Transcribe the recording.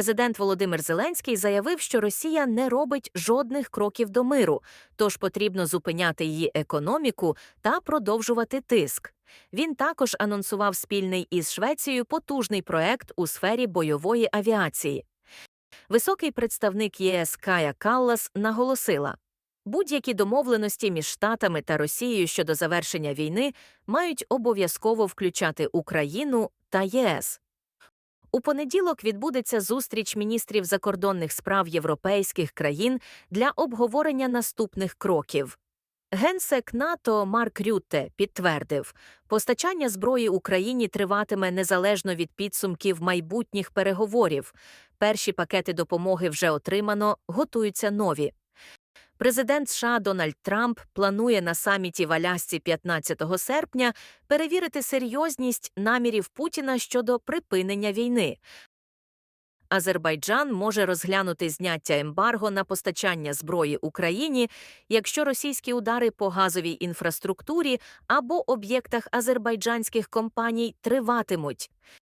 Президент Володимир Зеленський заявив, що Росія не робить жодних кроків до миру, тож потрібно зупиняти її економіку та продовжувати тиск. Він також анонсував спільний із Швецією потужний проект у сфері бойової авіації. Високий представник ЄС Кая Каллас наголосила, будь-які домовленості між Штатами та Росією щодо завершення війни мають обов'язково включати Україну та ЄС. У понеділок відбудеться зустріч міністрів закордонних справ європейських країн для обговорення наступних кроків. Генсек НАТО Марк Рютте підтвердив, постачання зброї Україні триватиме незалежно від підсумків майбутніх переговорів. Перші пакети допомоги вже отримано, готуються нові. Президент США Дональд Трамп планує на саміті в Алясці 15 серпня перевірити серйозність намірів Путіна щодо припинення війни. Азербайджан може розглянути зняття ембарго на постачання зброї Україні, якщо російські удари по газовій інфраструктурі або об'єктах азербайджанських компаній триватимуть.